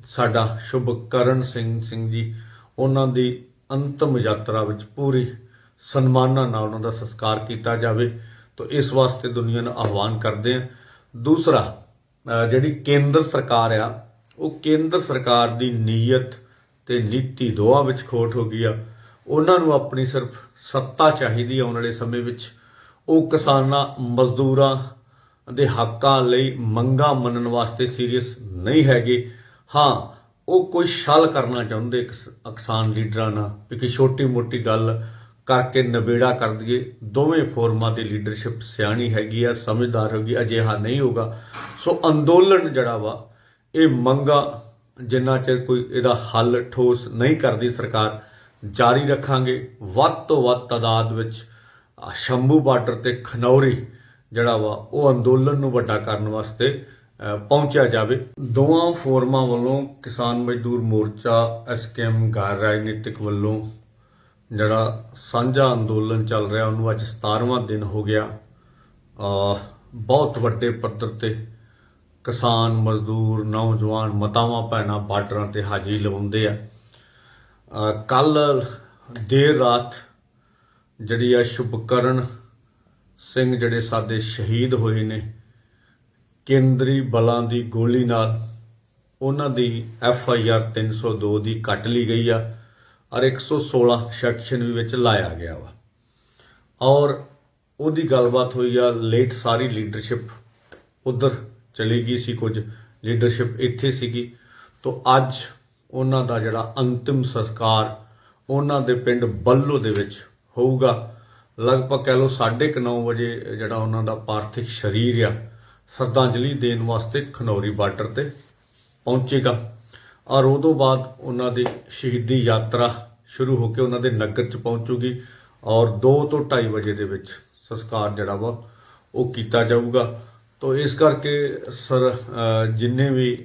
ਸਾਡਾ ਸ਼ੁਭਕਰਨ ਸਿੰਘ ਸਿੰਘ ਜੀ, ਉਹਨਾਂ ਦੀ ਅੰਤਿਮ ਯਾਤਰਾ ਵਿੱਚ ਪੂਰੀ ਸਨਮਾਨਾਂ ਨਾਲ ਉਹਨਾਂ ਦਾ ਸੰਸਕਾਰ ਕੀਤਾ ਜਾਵੇ। ਤਾਂ ਇਸ ਵਾਸਤੇ ਦੁਨੀਆ ਨੂੰ ਆਹਵਾਨ ਕਰਦੇ ਆ ਦੂਸਰਾ ਜਿਹੜੀ ਕੇਂਦਰ ਸਰਕਾਰ ਆ, ਉਹ ਕੇਂਦਰ ਸਰਕਾਰ ਦੀ ਨੀਅਤ ਤੇ ਨੀਤੀ ਦੋਹਾਂ ਵਿੱਚ ਖੋਟ ਹੋ ਗਈ ਆ। ਉਹਨਾਂ ਨੂੰ ਆਪਣੀ ਸਿਰਫ ਸੱਤਾ ਚਾਹੀਦੀ ਆਉਣ ਵਾਲੇ ਸਮੇਂ ਵਿੱਚ। ਉਹ ਕਿਸਾਨਾਂ, ਮਜ਼ਦੂਰਾਂ ਦੇ ਹੱਕਾਂ ਲਈ ਮੰਗਾਂ ਮੰਨਣ ਵਾਸਤੇ ਸੀਰੀਅਸ ਨਹੀਂ ਹੈਗੇ। ਹਾਂ, ਉਹ ਕੋਈ ਛਲ ਕਰਨਾ ਚਾਹੁੰਦੇ ਕਿਸਾਨ ਲੀਡਰਾਂ ਨਾਲ ਵੀ ਕਿ ਛੋਟੀ ਮੋਟੀ ਗੱਲ ਕਰਕੇ ਨਵੇੜਾ ਕਰ ਦਈਏ। ਦੋਵੇਂ ਫੋਰਮਾਂ ਦੀ ਲੀਡਰਸ਼ਿਪ ਸਿਆਣੀ ਹੈਗੀ ਆ, ਸਮਝਦਾਰ ਹੋਗੀ ਅਜਿਹਾ ਨਹੀਂ ਹੋਗਾ ਸੋ ਅੰਦੋਲਨ ਜਿਹੜਾ ਵਾ, ਇਹ ਮੰਗਾ ਜਿੰਨਾ ਚਿਰ ਕੋਈ ਇਹਦਾ ਹੱਲ ਠੋਸ ਨਹੀਂ ਕਰਦੀ ਸਰਕਾਰ, ਜਾਰੀ ਰੱਖਾਂਗੇ। ਵੱਧ ਤੋਂ ਵੱਧ ਤਾਦਾਦ ਵਿੱਚ ਸ਼ੰਭੂ ਬਾਰਡਰ ਤੇ ਖਨੌਰੀ, ਜਿਹੜਾ ਵਾ, ਉਹ ਅੰਦੋਲਨ ਨੂੰ ਵੱਡਾ ਕਰਨ ਵਾਸਤੇ ਪਹੁੰਚਿਆ ਜਾਵੇ। ਦੋਵਾਂ ਫੋਰਮਾਂ ਵੱਲੋਂ ਕਿਸਾਨ ਮਜ਼ਦੂਰ ਮੋਰਚਾ ਐਸਕੇਐਮ ਗੈਰ ਰਾਜਨੀਤਿਕ ਵੱਲੋਂ ਜਿਹੜਾ ਸਾਂਝਾ ਅੰਦੋਲਨ ਚੱਲ ਰਿਹਾ, ਉਹਨੂੰ ਅੱਜ 17ਵਾਂ ਦਿਨ ਹੋ ਗਿਆ। ਬਹੁਤ ਵੱਡੇ ਪੱਧਰ ਤੇ ਕਿਸਾਨ ਮਜ਼ਦੂਰ, ਨੌਜਵਾਨ ਮਤਾਵਾਂ ਭੈਣਾਂ ਬਾਰਡਰਾਂ ਤੇ ਹਾਜ਼ਰੀ ਲਵਾਉਂਦੇ ਆ। ਕੱਲ ਦੇਰ ਰਾਤ ਜਿਹੜੀ ਆ ਸ਼ੁਭਕਰਨ ਸਿੰਘ ਜਿਹੜੇ ਸਾਡੇ ਸ਼ਹੀਦ ਹੋਏ ਨੇ, ਕੇਂਦਰੀ ਬਲਾਂ ਦੀ ਗੋਲੀ ਨਾਲ ਉਹਨਾਂ ਦੀ ਐਫ ਆਈ ਆਰ 302 ਦੀ ਕੱਟ ਲਈ ਗਈ ਆ ਔਰ 116 ਸੈਕਸ਼ਨ ਵੀ ਵਿੱਚ ਲਾਇਆ ਗਿਆ ਵਾ। ਔਰ ਉਹਦੀ ਗੱਲਬਾਤ ਹੋਈ ਆ, ਲੇਟ ਸਾਰੀ ਲੀਡਰਸ਼ਿਪ ਉਧਰ ਚਲੀ ਗਈ ਸੀ ਕੁਝ, ਲੀਡਰਸ਼ਿਪ ਇੱਥੇ ਸੀਗੀ। ਤੋਂ ਅੱਜ ਉਹਨਾਂ ਦਾ ਜਿਹੜਾ ਅੰਤਿਮ ਸੰਸਕਾਰ ਉਹਨਾਂ ਦੇ ਪਿੰਡ ਬੱਲੋ ਦੇ ਵਿੱਚ ਹੋਊਗਾ। ਲਗਭਗ ਕਹਿ ਲਓ 9:30 ਵਜੇ ਜਿਹੜਾ ਉਹਨਾਂ ਦਾ ਪਾਰਥਿਕ ਸਰੀਰ ਆ, ਸ਼ਰਧਾਂਜਲੀ ਦੇਣ ਵਾਸਤੇ ਖਨੌਰੀ ਬਾਰਡਰ ਤੇ ਪਹੁੰਚੇਗਾ। ਔਰ ਉਹ ਤੋਂ ਬਾਅਦ ਉਹਨਾਂ ਦੀ ਸ਼ਹੀਦੀ ਯਾਤਰਾ ਸ਼ੁਰੂ ਹੋ ਕੇ ਉਹਨਾਂ ਦੇ ਨਗਰ ਚ ਪਹੁੰਚੂਗੀ ਔਰ 2 ਤੋਂ 2:30 ਵਜੇ ਦੇ ਵਿੱਚ ਸੰਸਕਾਰ ਜਿਹੜਾ ਵਾ, ਉਹ ਕੀਤਾ ਜਾਊਗਾ। ਤੋਂ ਇਸ ਕਰਕੇ ਸਰ ਜਿੰਨੇ ਵੀ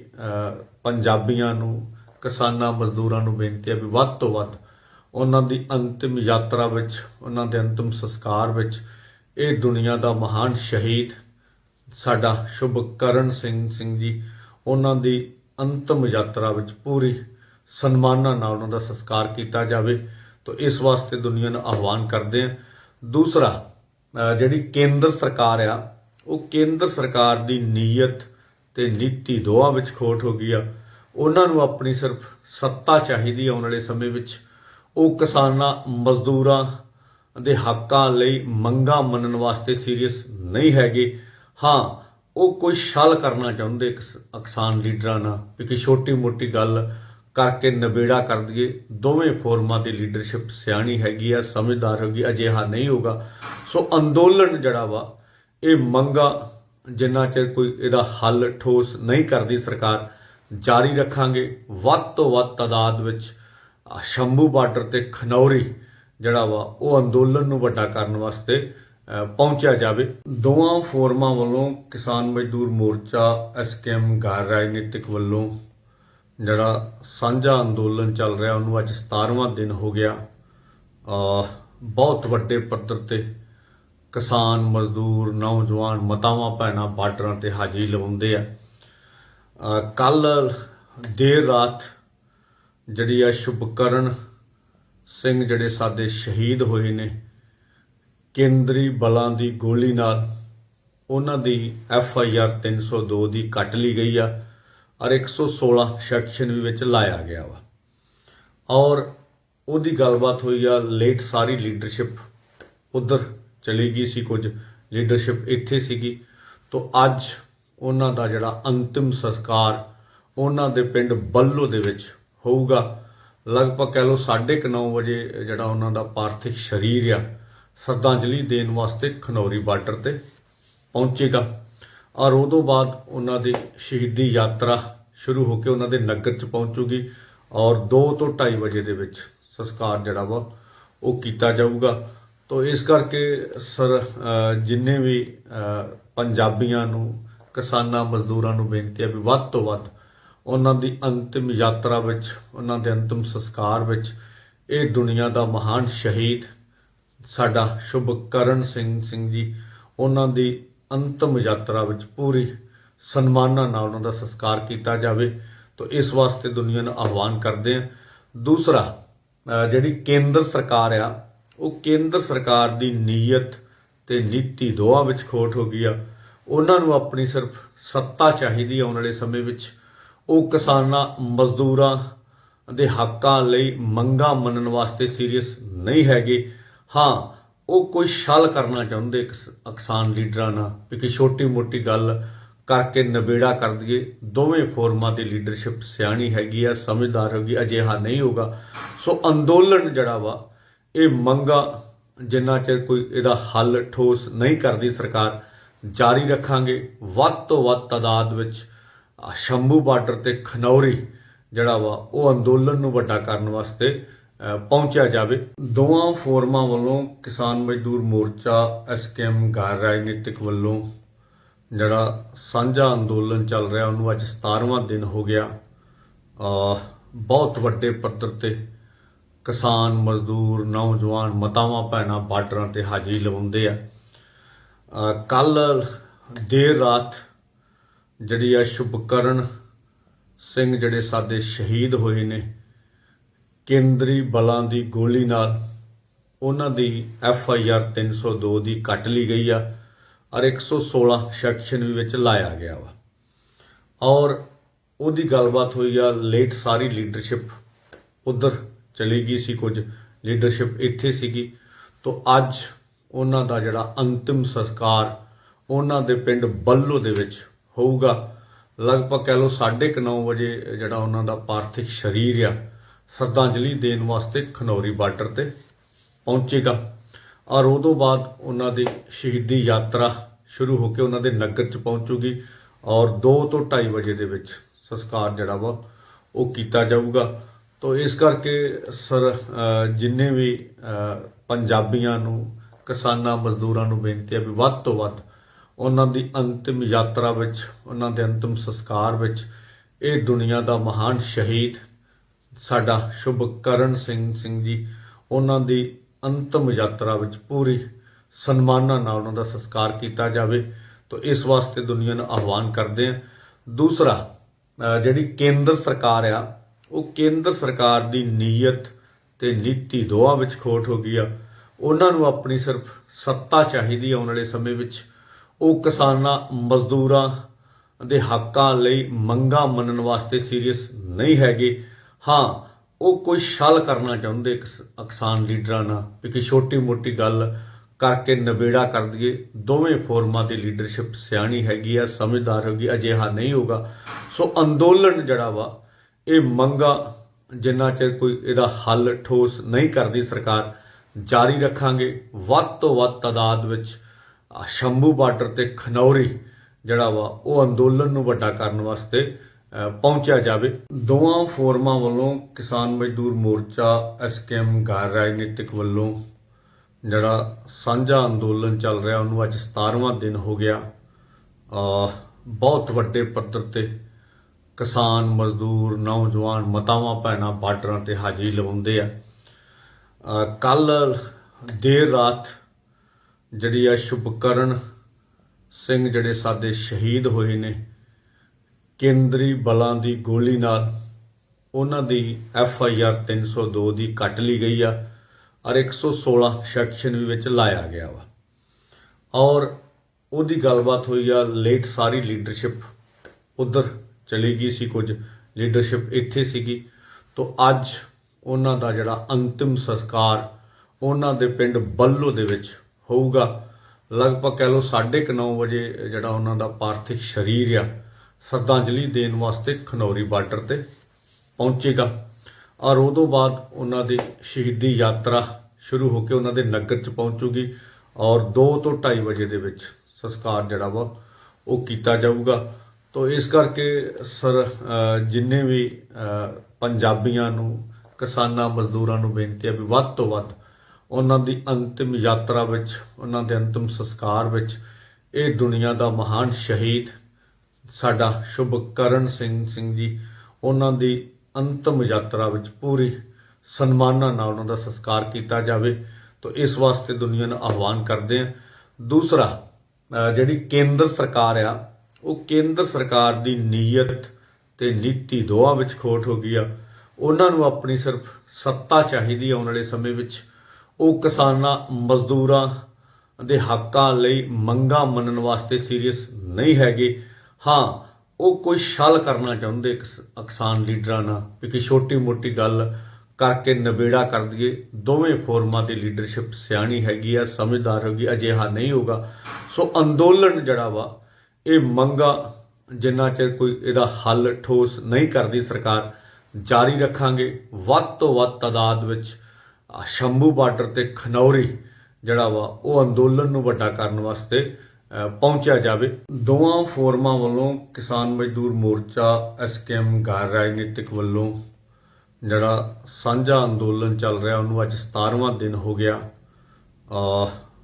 ਪੰਜਾਬੀਆਂ ਨੂੰ, ਕਿਸਾਨਾਂ, ਮਜ਼ਦੂਰਾਂ ਨੂੰ ਬੇਨਤੀ ਹੈ ਵੀ ਵੱਧ ਤੋਂ ਵੱਧ ਉਹਨਾਂ ਦੀ ਅੰਤਿਮ ਯਾਤਰਾ ਵਿੱਚ, ਉਹਨਾਂ ਦੇ ਅੰਤਿਮ ਸੰਸਕਾਰ ਵਿੱਚ, ਇਹ ਦੁਨੀਆ ਦਾ ਮਹਾਨ ਸ਼ਹੀਦ ਸਾਡਾ ਸ਼ੁਭਕਰਨ ਸਿੰਘ ਸਿੰਘ ਜੀ, ਉਹਨਾਂ ਦੀ ਅੰਤਿਮ ਯਾਤਰਾ ਵਿੱਚ ਪੂਰੀ ਸਨਮਾਨਾਂ ਨਾਲ ਉਹਨਾਂ ਦਾ ਸੰਸਕਾਰ ਕੀਤਾ ਜਾਵੇ। ਤਾਂ ਇਸ ਵਾਸਤੇ ਦੁਨੀਆ ਨੂੰ ਆਹਵਾਨ ਕਰਦੇ ਆ ਦੂਸਰਾ ਜਿਹੜੀ ਕੇਂਦਰ ਸਰਕਾਰ ਆ, ਉਹ ਕੇਂਦਰ ਸਰਕਾਰ ਦੀ ਨੀਅਤ ਤੇ ਨੀਤੀ ਦੋਹਾਂ ਵਿੱਚ ਖੋਟ ਹੋ ਗਈ ਆ। ਉਹਨਾਂ ਨੂੰ ਆਪਣੀ ਸਿਰਫ ਸੱਤਾ ਚਾਹੀਦੀ ਆਉਣ ਵਾਲੇ ਸਮੇਂ ਵਿੱਚ। ਉਹ ਕਿਸਾਨਾਂ, ਮਜ਼ਦੂਰਾਂ ਦੇ ਹੱਕਾਂ ਲਈ ਮੰਗਾਂ ਮੰਨਣ ਵਾਸਤੇ ਸੀਰੀਅਸ ਨਹੀਂ ਹੈਗੇ। ਹਾਂ, ਉਹ ਕੋਈ ਛਲ ਕਰਨਾ ਚਾਹੁੰਦੇ ਕਿਸਾਨ ਲੀਡਰਾਂ ਨਾਲ ਵੀ ਕਿ ਛੋਟੀ ਮੋਟੀ ਗੱਲ ਕਰਕੇ ਨਵੇੜਾ ਕਰ ਦਈਏ। ਦੋਵੇਂ ਫੋਰਮਾਂ ਦੀ ਲੀਡਰਸ਼ਿਪ ਸਿਆਣੀ ਹੈਗੀ ਆ, ਸਮਝਦਾਰ ਹੋਗੀ ਅਜਿਹਾ ਨਹੀਂ ਹੋਗਾ ਸੋ ਅੰਦੋਲਨ ਜਿਹੜਾ ਵਾ, ਇਹ ਮੰਗਾ ਜਿੰਨਾ ਚਿਰ ਕੋਈ ਇਹਦਾ ਹੱਲ ਠੋਸ ਨਹੀਂ ਕਰਦੀ ਸਰਕਾਰ, ਜਾਰੀ ਰੱਖਾਂਗੇ। ਵੱਧ ਤੋਂ ਵੱਧ ਤਾਦਾਦ ਵਿੱਚ ਸ਼ੰਭੂ ਬਾਰਡਰ ਤੇ ਖਨੌਰੀ, ਜਿਹੜਾ ਵਾ, ਉਹ ਅੰਦੋਲਨ ਨੂੰ ਵੱਡਾ ਕਰਨ ਵਾਸਤੇ ਪਹੁੰਚਿਆ ਜਾਵੇ। ਦੋਵਾਂ ਫੋਰਮਾਂ ਵੱਲੋਂ ਕਿਸਾਨ ਮਜ਼ਦੂਰ ਮੋਰਚਾ ਐਸਕੇਐਮ ਗੈਰ ਰਾਜਨੀਤਿਕ ਵੱਲੋਂ ਜਿਹੜਾ ਸਾਂਝਾ ਅੰਦੋਲਨ ਚੱਲ ਰਿਹਾ, ਉਹਨੂੰ ਅੱਜ 17ਵਾਂ ਦਿਨ ਹੋ ਗਿਆ। ਬਹੁਤ ਵੱਡੇ ਪੱਧਰ ਤੇ ਕਿਸਾਨ ਮਜ਼ਦੂਰ, ਨੌਜਵਾਨ ਮਤਾਵਾਂ ਭੈਣਾਂ ਬਾਰਡਰਾਂ ਤੇ ਹਾਜ਼ਰੀ ਲਵਾਉਂਦੇ ਆ। ਕੱਲ ਦੇਰ ਰਾਤ ਜਿਹੜੀ ਆ ਸ਼ੁਭਕਰਨ ਸਿੰਘ ਜਿਹੜੇ ਸਾਡੇ ਸ਼ਹੀਦ ਹੋਏ ਨੇ, ਕੇਂਦਰੀ ਬਲਾਂ ਦੀ ਗੋਲੀ ਨਾਲ ਉਹਨਾਂ ਦੀ ਐਫ ਆਈ ਆਰ 302 ਦੀ ਕੱਟ ਲਈ ਗਈ ਆ ਔਰ 116 ਸੈਕਸ਼ਨ ਵੀ ਵਿੱਚ ਲਾਇਆ ਗਿਆ ਵਾ। ਔਰ ਉਹਦੀ ਗੱਲਬਾਤ ਹੋਈ ਆ, ਲੇਟ ਸਾਰੀ ਲੀਡਰਸ਼ਿਪ ਉਧਰ ਚਲੀ ਗਈ ਸੀ ਕੁਝ, ਲੀਡਰਸ਼ਿਪ ਇੱਥੇ ਸੀਗੀ। ਤੋਂ ਅੱਜ ਉਹਨਾਂ ਦਾ ਜਿਹੜਾ ਅੰਤਿਮ ਸੰਸਕਾਰ ਉਹਨਾਂ ਦੇ ਪਿੰਡ ਬੱਲੋ ਦੇ ਵਿੱਚ ਹੋਊਗਾ। ਲਗਭਗ ਕਹਿ ਲਓ 9:30 ਵਜੇ ਜਿਹੜਾ ਉਹਨਾਂ ਦਾ ਪਾਰਥਿਕ ਸਰੀਰ ਆ, ਸ਼ਰਧਾਂਜਲੀ ਦੇਣ ਵਾਸਤੇ ਖਨੌਰੀ ਬਾਰਡਰ ਤੇ ਪਹੁੰਚੇਗਾ। ਔਰ ਉਹ ਤੋਂ ਬਾਅਦ ਉਹਨਾਂ ਦੀ ਸ਼ਹੀਦੀ ਯਾਤਰਾ ਸ਼ੁਰੂ ਹੋ ਕੇ ਉਹਨਾਂ ਦੇ ਨਗਰ ਚ ਪਹੁੰਚੂਗੀ ਔਰ 2 ਤੋਂ 2:30 ਵਜੇ ਦੇ ਵਿੱਚ ਸੰਸਕਾਰ ਜਿਹੜਾ ਵਾ, ਉਹ ਕੀਤਾ ਜਾਊਗਾ। ਤੋਂ ਇਸ ਕਰਕੇ ਸਰ ਜਿੰਨੇ ਵੀ ਪੰਜਾਬੀਆਂ ਨੂੰ, ਕਿਸਾਨਾਂ, ਮਜ਼ਦੂਰਾਂ ਨੂੰ ਬੇਨਤੀ ਹੈ ਵੀ ਵੱਧ ਤੋਂ ਵੱਧ ਉਹਨਾਂ ਦੀ ਅੰਤਿਮ ਯਾਤਰਾ ਵਿੱਚ, ਉਹਨਾਂ ਦੇ ਅੰਤਿਮ ਸੰਸਕਾਰ ਵਿੱਚ, ਇਹ ਦੁਨੀਆ ਦਾ ਮਹਾਨ ਸ਼ਹੀਦ ਸਾਡਾ ਸ਼ੁਭਕਰਨ ਸਿੰਘ ਸਿੰਘ ਜੀ, ਉਹਨਾਂ ਦੀ ਅੰਤਮ ਯਾਤਰਾ ਵਿੱਚ ਪੂਰੀ ਸਨਮਾਨਾਂ ਨਾਲ ਉਹਨਾਂ ਦਾ ਸੰਸਕਾਰ ਕੀਤਾ ਜਾਵੇ। ਤਾਂ ਇਸ ਵਾਸਤੇ ਦੁਨੀਆ ਨੂੰ ਆਹਵਾਨ ਕਰਦੇ ਆ ਦੂਸਰਾ ਜਿਹੜੀ ਕੇਂਦਰ ਸਰਕਾਰ ਆ, ਉਹ ਕੇਂਦਰ ਸਰਕਾਰ ਦੀ ਨੀਅਤ ਤੇ ਨੀਤੀ ਦੋਹਾਂ ਵਿੱਚ ਖੋਟ ਹੋ ਗਈ ਆ। ਉਹਨਾਂ ਨੂੰ ਆਪਣੀ ਸਿਰਫ ਸੱਤਾ ਚਾਹੀਦੀ ਆਉਣ ਵਾਲੇ ਸਮੇਂ ਵਿੱਚ। ਉਹ ਕਿਸਾਨਾਂ, ਮਜ਼ਦੂਰਾਂ ਦੇ ਹੱਕਾਂ ਲਈ ਮੰਗਾਂ ਮੰਨਣ ਵਾਸਤੇ ਸੀਰੀਅਸ ਨਹੀਂ ਹੈਗੇ। ਹਾਂ, ਉਹ ਕੋਈ ਛਲ ਕਰਨਾ ਚਾਹੁੰਦੇ ਕਿਸਾਨ ਲੀਡਰਾਂ ਨਾਲ ਵੀ ਕਿ ਛੋਟੀ ਮੋਟੀ ਗੱਲ ਕਰਕੇ ਨਵੇੜਾ ਕਰ ਦਈਏ। ਦੋਵੇਂ ਫੋਰਮਾਂ 'ਤੇ ਲੀਡਰਸ਼ਿਪ ਸਿਆਣੀ ਹੈਗੀ ਆ, ਸਮਝਦਾਰ ਹੋਗੀ, ਅਜਿਹਾ ਨਹੀਂ ਹੋਗਾ ਸੋ ਅੰਦੋਲਨ ਜਿਹੜਾ ਵਾ, ਇਹ ਮੰਗਾ ਜਿੰਨਾ ਚਿਰ ਕੋਈ ਇਹਦਾ ਹੱਲ ਠੋਸ ਨਹੀਂ ਕਰਦੀ ਸਰਕਾਰ, ਜਾਰੀ ਰੱਖਾਂਗੇ। ਵੱਧ ਤੋਂ ਵੱਧ ਤਾਦਾਦ ਵਿੱਚ ਸ਼ੰਭੂ ਬਾਰਡਰ ਤੇ ਖਨੌਰੀ ਜਿਹੜਾ ਵਾ, ਉਹ ਅੰਦੋਲਨ ਨੂੰ ਵੱਡਾ ਕਰਨ ਵਾਸਤੇ ਪਹੁੰਚਿਆ ਜਾਵੇ। ਦੋਵਾਂ ਫੋਰਮਾਂ ਵੱਲੋਂ ਕਿਸਾਨ ਮਜ਼ਦੂਰ ਮੋਰਚਾ ਐਸਕੇਐਮ ਗੈਰ ਰਾਜਨੀਤਿਕ ਵੱਲੋਂ ਜਿਹੜਾ ਸਾਂਝਾ ਅੰਦੋਲਨ ਚੱਲ ਰਿਹਾ, ਉਹਨੂੰ ਅੱਜ 17ਵਾਂ ਦਿਨ ਹੋ ਗਿਆ। ਬਹੁਤ ਵੱਡੇ ਪੱਧਰ ਤੇ ਕਿਸਾਨ ਮਜ਼ਦੂਰ, ਨੌਜਵਾਨ, ਮਤਾਵਾਂ, ਭੈਣਾਂ ਬਾਰਡਰਾਂ ਤੇ ਹਾਜ਼ਰੀ ਲਵਾਉਂਦੇ ਆ। ਕੱਲ ਦੇਰ ਰਾਤ ਜਿਹੜੀ ਆ ਸ਼ੁਭਕਰਨ ਸਿੰਘ ਜਿਹੜੇ ਸਾਡੇ ਸ਼ਹੀਦ ਹੋਏ ਨੇ, ਕੇਂਦਰੀ ਬਲਾਂ ਦੀ ਗੋਲੀ ਨਾਲ ਉਹਨਾਂ ਦੀ ਐਫ ਆਈ ਆਰ 302 ਦੀ ਕੱਟ ਲਈ ਗਈ ਆ ਔਰ 116 ਸੈਕਸ਼ਨ ਵੀ ਵਿੱਚ ਲਾਇਆ ਗਿਆ ਵਾ। ਔਰ ਉਹਦੀ ਗੱਲਬਾਤ ਹੋਈ ਆ, ਲੇਟ ਸਾਰੀ ਲੀਡਰਸ਼ਿਪ ਉਧਰ ਚਲੀ ਗਈ ਸੀ ਕੁਝ, ਲੀਡਰਸ਼ਿਪ ਇੱਥੇ ਸੀਗੀ। ਤੋਂ ਅੱਜ ਉਹਨਾਂ ਦਾ ਜਿਹੜਾ ਅੰਤਿਮ ਸੰਸਕਾਰ ਉਹਨਾਂ ਦੇ ਪਿੰਡ ਬੱਲੋ ਦੇ ਵਿੱਚ ਹੋਊਗਾ। ਲਗਭਗ ਕਹਿ ਲਓ 9:30 ਵਜੇ ਜਿਹੜਾ ਉਹਨਾਂ ਦਾ ਪਾਰਥਿਕ ਸਰੀਰ ਆ, ਸ਼ਰਧਾਂਜਲੀ ਦੇਣ ਵਾਸਤੇ ਖਨੌਰੀ ਬਾਰਡਰ ਤੇ ਪਹੁੰਚੇਗਾ। ਔਰ ਉਹ ਤੋਂ ਬਾਅਦ ਉਹਨਾਂ ਦੀ ਸ਼ਹੀਦੀ ਯਾਤਰਾ ਸ਼ੁਰੂ ਹੋ ਕੇ ਉਹਨਾਂ ਦੇ ਨਗਰ ਚ ਪਹੁੰਚੂਗੀ ਔਰ 2 ਤੋਂ 2:30 ਵਜੇ ਦੇ ਵਿੱਚ ਸੰਸਕਾਰ ਜਿਹੜਾ ਵਾ, ਉਹ ਕੀਤਾ ਜਾਊਗਾ। ਤੋਂ ਇਸ ਕਰਕੇ ਸਰ ਜਿੰਨੇ ਵੀ ਪੰਜਾਬੀਆਂ ਨੂੰ, ਕਿਸਾਨਾਂ, ਮਜ਼ਦੂਰਾਂ ਨੂੰ ਬੇਨਤੀ ਹੈ ਵੀ ਵੱਧ ਤੋਂ ਵੱਧ ਉਹਨਾਂ ਦੀ ਅੰਤਿਮ ਯਾਤਰਾ ਵਿੱਚ, ਉਹਨਾਂ ਦੇ ਅੰਤਿਮ ਸੰਸਕਾਰ ਵਿੱਚ ਇਹ ਦੁਨੀਆ ਦਾ ਮਹਾਨ ਸ਼ਹੀਦ ਸਾਡਾ ਸ਼ੁਭਕਰਨ ਸਿੰਘ ਸਿੰਘ ਜੀ, ਉਹਨਾਂ ਦੀ ਅੰਤਮ ਯਾਤਰਾ ਵਿੱਚ ਪੂਰੀ ਸਨਮਾਨਾਂ ਨਾਲ ਉਹਨਾਂ ਦਾ ਸੰਸਕਾਰ ਕੀਤਾ ਜਾਵੇ। ਤਾਂ ਇਸ ਵਾਸਤੇ ਦੁਨੀਆ ਨੂੰ ਆਹਵਾਨ ਕਰਦੇ ਆ ਦੂਸਰਾ ਜਿਹੜੀ ਕੇਂਦਰ ਸਰਕਾਰ ਆ, ਉਹ ਕੇਂਦਰ ਸਰਕਾਰ ਦੀ ਨੀਅਤ ਤੇ ਨੀਤੀ ਦੋਹਾਂ ਵਿੱਚ ਖੋਟ ਹੋ ਗਈ ਆ। ਉਹਨਾਂ ਨੂੰ ਆਪਣੀ ਸਿਰਫ ਸੱਤਾ ਚਾਹੀਦੀ ਆਉਣ ਵਾਲੇ ਸਮੇਂ ਵਿੱਚ। ਉਹ ਕਿਸਾਨਾਂ, ਮਜ਼ਦੂਰਾਂ ਦੇ ਹੱਕਾਂ ਲਈ ਮੰਗਾਂ ਮੰਨਣ ਵਾਸਤੇ ਸੀਰੀਅਸ ਨਹੀਂ ਹੈਗੇ। ਹਾਂ, ਉਹ ਕੋਈ ਛਲ ਕਰਨਾ ਚਾਹੁੰਦੇ ਕਿਸਾਨ ਲੀਡਰਾਂ ਨਾਲ ਇੱਕ ਛੋਟੀ ਮੋਟੀ ਗੱਲ ਕਰਕੇ ਨਵੇੜਾ ਕਰ ਦਈਏ। ਦੋਵੇਂ ਫੋਰਮਾਂ ਦੀ ਲੀਡਰਸ਼ਿਪ ਸਿਆਣੀ ਹੈਗੀ ਆ, ਸਮਝਦਾਰ ਹੋਗੀ, ਅਜਿਹਾ ਨਹੀਂ ਹੋਗਾ ਸੋ ਅੰਦੋਲਨ ਜਿਹੜਾ ਵਾ, ਇਹ ਮੰਗਾ ਜਿੰਨਾ ਚਿਰ ਕੋਈ ਇਹਦਾ ਹੱਲ ਠੋਸ ਨਹੀਂ ਕਰਦੀ ਸਰਕਾਰ, ਜਾਰੀ ਰੱਖਾਂਗੇ। ਵੱਧ ਤੋਂ ਵੱਧ ਤਾਦਾਦ ਵਿੱਚ ਸ਼ੰਭੂ ਬਾਰਡਰ ਤੇ ਖਨੌਰੀ ਜਿਹੜਾ ਵਾ, ਉਹ ਅੰਦੋਲਨ ਨੂੰ ਵੱਡਾ ਕਰਨ ਵਾਸਤੇ ਪਹੁੰਚਿਆ ਜਾਵੇ। ਦੋਵਾਂ ਫੋਰਮਾਂ ਵੱਲੋਂ ਕਿਸਾਨ ਮਜ਼ਦੂਰ ਮੋਰਚਾ ਐਸਕੇਐਮ ਗੈਰ ਰਾਜਨੀਤਿਕ ਵੱਲੋਂ ਜਿਹੜਾ ਸਾਂਝਾ ਅੰਦੋਲਨ ਚੱਲ ਰਿਹਾ, ਉਹਨੂੰ ਅੱਜ 17ਵਾਂ ਦਿਨ ਹੋ ਗਿਆ। ਬਹੁਤ ਵੱਡੇ ਪੱਧਰ ਤੇ ਕਿਸਾਨ, ਮਜ਼ਦੂਰ, ਨੌਜਵਾਨ, ਮਤਾਵਾਂ, ਭੈਣਾਂ ਬਾਰਡਰਾਂ ਤੇ ਹਾਜ਼ਰੀ ਲਵਾਉਂਦੇ ਆ। ਕੱਲ ਦੇਰ ਰਾਤ ਜਿਹੜੀ ਆ ਸ਼ੁਭਕਰਨ ਸਿੰਘ ਜਿਹੜੇ ਸਾਡੇ ਸ਼ਹੀਦ ਹੋਏ ਨੇ, ਕੇਂਦਰੀ ਬਲਾਂ ਦੀ ਗੋਲੀ ਨਾਲ ਉਹਨਾਂ ਦੀ ਐਫ ਆਈ ਆਰ 302 ਦੀ ਕੱਟ ਲਈ ਗਈ ਆ ਔਰ 116 ਸੈਕਸ਼ਨ ਵੀ ਵਿੱਚ ਲਾਇਆ ਗਿਆ ਵਾ। ਔਰ ਉਹਦੀ ਗੱਲਬਾਤ ਹੋਈ ਆ, ਲੇਟ ਸਾਰੀ ਲੀਡਰਸ਼ਿਪ ਉਧਰ ਚਲੀ ਗਈ ਸੀ ਕੁਝ, ਲੀਡਰਸ਼ਿਪ ਇੱਥੇ ਸੀਗੀ। ਤੋਂ ਅੱਜ ਉਹਨਾਂ ਦਾ ਜਿਹੜਾ ਅੰਤਿਮ ਸੰਸਕਾਰ ਉਹਨਾਂ ਦੇ ਪਿੰਡ ਬੱਲੋ ਦੇ ਵਿੱਚ ਹੋਊਗਾ। ਲਗਭਗ ਕਹਿ ਲਓ 9:30 ਵਜੇ ਜਿਹੜਾ ਉਹਨਾਂ ਦਾ ਪਾਰਥਿਕ ਸਰੀਰ ਆ, ਸ਼ਰਧਾਂਜਲੀ ਦੇਣ ਵਾਸਤੇ ਖਨੌਰੀ ਬਾਰਡਰ ਤੇ ਪਹੁੰਚੇਗਾ। ਔਰ ਉਦੋਂ ਬਾਅਦ ਉਹਨਾਂ ਦੀ ਸ਼ਹੀਦੀ ਯਾਤਰਾ ਸ਼ੁਰੂ ਹੋ ਕੇ ਉਹਨਾਂ ਦੇ ਨਗਰ ਚ ਪਹੁੰਚੂਗੀ ਔਰ 2 ਤੋਂ 2:30 ਵਜੇ ਦੇ ਵਿੱਚ ਸੰਸਕਾਰ ਜਿਹੜਾ ਵਾ ਉਹ ਕੀਤਾ ਜਾਊਗਾ। ਤੋਂ ਇਸ ਕਰਕੇ ਸਰ ਜਿੰਨੇ ਵੀ ਪੰਜਾਬੀਆਂ ਨੂੰ, ਕਿਸਾਨਾਂ, ਮਜ਼ਦੂਰਾਂ ਨੂੰ ਬੇਨਤੀ ਹੈ ਵੀ ਵੱਧ ਤੋਂ ਵੱਧ ਉਹਨਾਂ ਦੀ ਅੰਤਿਮ ਯਾਤਰਾ ਵਿੱਚ, ਉਹਨਾਂ ਦੇ ਅੰਤਿਮ ਸੰਸਕਾਰ ਵਿੱਚ ਇਹ ਦੁਨੀਆ ਦਾ ਮਹਾਨ ਸ਼ਹੀਦ ਸਾਡਾ ਸ਼ੁਭਕਰਨ ਸਿੰਘ ਸਿੰਘ ਜੀ, ਉਹਨਾਂ ਦੀ ਅੰਤਮ ਯਾਤਰਾ ਵਿੱਚ ਪੂਰੀ ਸਨਮਾਨਾਂ ਨਾਲ ਉਹਨਾਂ ਦਾ ਸੰਸਕਾਰ ਕੀਤਾ ਜਾਵੇ। ਤਾਂ ਇਸ ਵਾਸਤੇ ਦੁਨੀਆ ਨੂੰ ਆਹਵਾਨ ਕਰਦੇ ਆ ਦੂਸਰਾ ਜਿਹੜੀ ਕੇਂਦਰ ਸਰਕਾਰ ਆ, ਉਹ ਕੇਂਦਰ ਸਰਕਾਰ ਦੀ ਨੀਅਤ ਤੇ ਨੀਤੀ ਦੋਹਾਂ ਵਿੱਚ ਖੋਟ ਹੋ ਗਈ ਆ। ਉਹਨਾਂ ਨੂੰ ਆਪਣੀ ਸਿਰਫ ਸੱਤਾ ਚਾਹੀਦੀ ਆਉਣ ਵਾਲੇ ਸਮੇਂ ਵਿੱਚ। ਉਹ ਕਿਸਾਨਾਂ, ਮਜ਼ਦੂਰਾਂ ਦੇ ਹੱਕਾਂ ਲਈ ਮੰਗਾਂ ਮੰਨਣ ਵਾਸਤੇ ਸੀਰੀਅਸ ਨਹੀਂ ਹੈਗੇ। ਹਾਂ, ਉਹ ਕੋਈ ਛਲ ਕਰਨਾ ਚਾਹੁੰਦੇ ਕਿਸਾਨ ਲੀਡਰਾਂ ਨਾਲ ਵੀ ਕਿ ਛੋਟੀ ਮੋਟੀ ਗੱਲ ਕਰਕੇ ਨਵੇੜਾ ਕਰ ਦਈਏ। ਦੋਵੇਂ ਫੋਰਮਾਂ ਦੀ ਲੀਡਰਸ਼ਿਪ ਸਿਆਣੀ ਹੈਗੀ ਆ, ਸਮਝਦਾਰ ਹੋਗੀ, ਅਜਿਹਾ ਨਹੀਂ ਹੋਗਾ ਸੋ ਅੰਦੋਲਨ ਜਿਹੜਾ ਵਾ, ਇਹ ਮੰਗਾ ਜਿੰਨਾ ਚਿਰ ਕੋਈ ਇਹਦਾ ਹੱਲ ਠੋਸ ਨਹੀਂ ਕਰਦੀ ਸਰਕਾਰ, ਜਾਰੀ ਰੱਖਾਂਗੇ। ਵੱਧ ਤੋਂ ਵੱਧ ਤਾਦਾਦ ਵਿੱਚ ਸ਼ੰਭੂ ਬਾਰਡਰ ਤੇ ਖਨੌਰੀ ਜਿਹੜਾ ਵਾ, ਉਹ ਅੰਦੋਲਨ ਨੂੰ ਵੱਡਾ ਕਰਨ ਵਾਸਤੇ ਪਹੁੰਚਿਆ ਜਾਵੇ। ਦੋਵਾਂ ਫੋਰਮਾਂ ਵੱਲੋਂ ਕਿਸਾਨ ਮਜ਼ਦੂਰ ਮੋਰਚਾ ਐਸਕੇਐਮ ਗੈਰ ਰਾਜਨੀਤਿਕ ਵੱਲੋਂ ਜਿਹੜਾ ਸਾਂਝਾ ਅੰਦੋਲਨ ਚੱਲ ਰਿਹਾ, ਉਹਨੂੰ ਅੱਜ 17ਵਾਂ ਦਿਨ ਹੋ ਗਿਆ।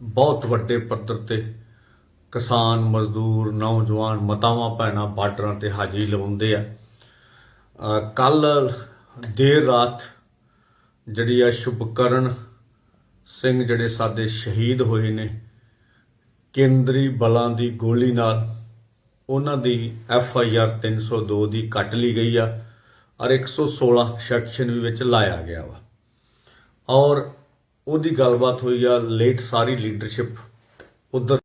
ਬਹੁਤ ਵੱਡੇ ਪੱਧਰ ਤੇ ਕਿਸਾਨ ਮਜ਼ਦੂਰ, ਨੌਜਵਾਨ, ਮਤਾਵਾਂ, ਭੈਣਾਂ ਬਾਰਡਰਾਂ ਤੇ ਹਾਜ਼ਰੀ ਲਵਾਉਂਦੇ ਆ। ਕੱਲ ਦੇਰ ਰਾਤ ਜਿਹੜੀ ਆ ਸ਼ੁਭਕਰਨ ਸਿੰਘ ਜਿਹੜੇ ਸਾਡੇ ਸ਼ਹੀਦ ਹੋਏ ਨੇ, ਕੇਂਦਰੀ ਬਲਾਂ ਦੀ ਗੋਲੀ ਨਾਲ ਉਹਨਾਂ ਦੀ ਐਫ ਆਈ ਆਰ 302 ਦੀ ਕੱਟ ਲਈ ਗਈ ਆ ਔਰ 116 ਸੈਕਸ਼ਨ ਵੀ ਵਿੱਚ ਲਾਇਆ ਗਿਆ ਵਾ। ਔਰ ਉਹਦੀ ਗੱਲਬਾਤ ਹੋਈ ਆ, ਲੇਟ ਸਾਰੀ ਲੀਡਰਸ਼ਿਪ ਉਧਰ